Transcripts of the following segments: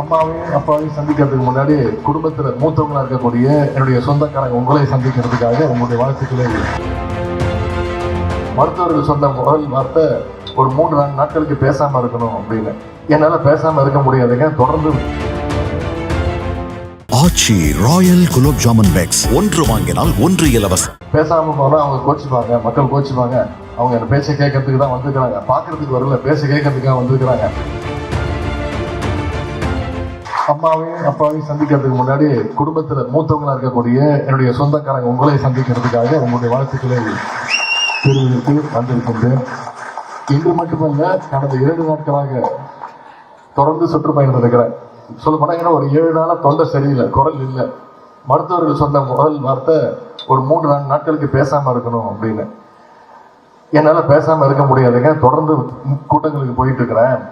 அம்மாவையும் அப்பாவையும் சந்திக்கிறதுக்கு முன்னாடி குடும்பத்துல மூத்தவங்களா இருக்கக்கூடிய என்னுடைய சொந்தக்காரங்க உங்களை சந்திக்கிறதுக்காக உங்களுடைய வாழ்த்துக்களை மருத்துவர்கள் சொன்ன முதல் வார்த்தை ஒரு மூன்று நான்கு நாட்களுக்கு பேசாம இருக்கணும் அப்படின்னு. என்னால பேசாம இருக்க முடியாதுங்க தொடர்ந்து ஆச்சி ராயல் குலோப் ஜாமுன் பேக்ஸ். ஒன்று வாங்கினால் ஒன்று இலவசம் பேசாம போனா அவங்க கோச்சிப்பாங்க மக்கள் கோச்சிப்பாங்க. அவங்க என்ன பேச்ச கேட்கறதுக்கு தான் வந்திருக்கிறாங்க. பாக்குறதுக்கு வரல பேச கேட்கறதுக்காக வந்திருக்கிறாங்க. அம்மாவையும் அப்பாவையும் சந்திக்கிறதுக்கு முன்னாடி குடும்பத்தில் மூத்தவங்களா இருக்கக்கூடிய என்னுடைய சொந்தக்காரங்க உங்களை சந்திக்கிறதுக்காக உங்களுடைய வாழ்த்துக்களை தெரிவித்து வந்திருக்கின்றேன். இன்று மட்டுமல்ல கடந்த இரண்டு நாட்களாக தொடர்ந்து சுற்றுப்பயணம் இருக்கிறேன் சொல்ல போனா ஒரு ஏழு நாளா தொண்டை சரியில்லை குரல் இல்லை. மருத்துவர்கள் சொன்ன முதல் வார்த்தை ஒரு மூன்று நான்கு நாட்களுக்கு பேசாம இருக்கணும் அப்படின்னு. என்னால் பேசாம இருக்க முடியாதுங்க. தொடர்ந்து கூட்டங்களுக்கு போயிட்டு இருக்கிறேன்.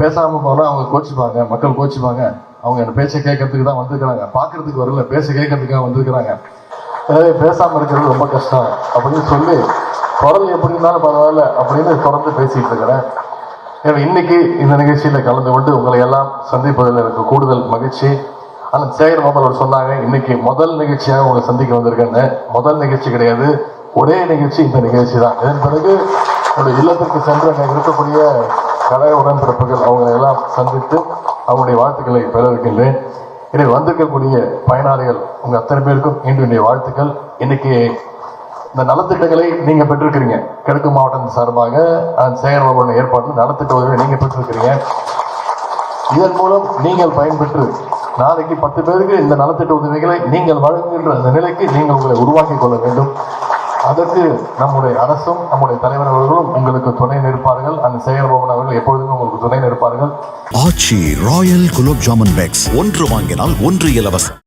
பேசாமல் போனால் அவங்க கோச்சிப்பாங்க மக்கள் கோச்சிப்பாங்க. அவங்க என்ன பேச்ச கேட்கறதுக்கு தான் வந்திருக்கிறாங்க. பார்க்கறதுக்கு வரல பேச கேட்கறதுக்காக வந்திருக்கிறாங்க. எனவே பேசாமல் இருக்கிறது ரொம்ப கஷ்டம். அப்படின்னு சொல்லி குரல் எப்படி இருந்தாலும் பரவாயில்ல அப்படின்னு தொடர்ந்து பேசிகிட்டு இருக்கிறேன். எனவே இன்னைக்கு இந்த நிகழ்ச்சியில் கலந்து கொண்டு உங்களை எல்லாம் சந்திப்பதில் எனக்கு கூடுதல் மகிழ்ச்சி. ஆனால் சேகர் பாபு அவர் சொன்னாங்க இன்னைக்கு முதல் நிகழ்ச்சியாக உங்களை சந்திக்க வந்திருக்கேன்னு. முதல் நிகழ்ச்சி கிடையாது ஒரே நிகழ்ச்சி இந்த நிகழ்ச்சி தான் இதன் பிறகு என்னுடைய இல்லத்திற்கு சென்று அங்கே இருக்கக்கூடிய கழக உடன்பிறப்புகள் அவங்களை எல்லாம் சந்தித்து அவங்களுடைய வாழ்த்துக்களை பெற இருக்கின்றேன் எனவே வந்திருக்கக்கூடிய பயனாளிகள் உங்கள் அத்தனை பேருக்கும் மீண்டும் என்னுடைய வாழ்த்துக்கள். இன்னைக்கு இந்த நலத்திட்டங்களை நீங்கள் பெற்றிருக்கிறீங்க. கிழக்கு மாவட்டம் சார்பாக அஹ், சேகர் பாபு ஏற்பாட்டில் நலத்திட்ட உதவியை நீங்கள் பெற்றிருக்கிறீங்க. இதன் மூலம் நீங்கள் பயன்பெற்று நாளைக்கு பத்து பேருக்கு இந்த நலத்திட்ட உதவிகளை நீங்கள் வழங்குகின்ற அந்த நிலைக்கு நீங்கள் உங்களை உருவாக்கிக் கொள்ள வேண்டும். அதற்கு நம்முடைய அரசும் நம்முடைய தலைவர் அவர்களும் உங்களுக்கு துணை நிற்பார்கள். அந்த சேகர்பாபன் அவர்கள் எப்பொழுதுமே உங்களுக்கு துணை நிற்பார்கள் ஆச்சி ராயல் குலோப் ஜாமுன் பேக்ஸ். ஒன்று வாங்கினால் ஒன்று இலவசம்.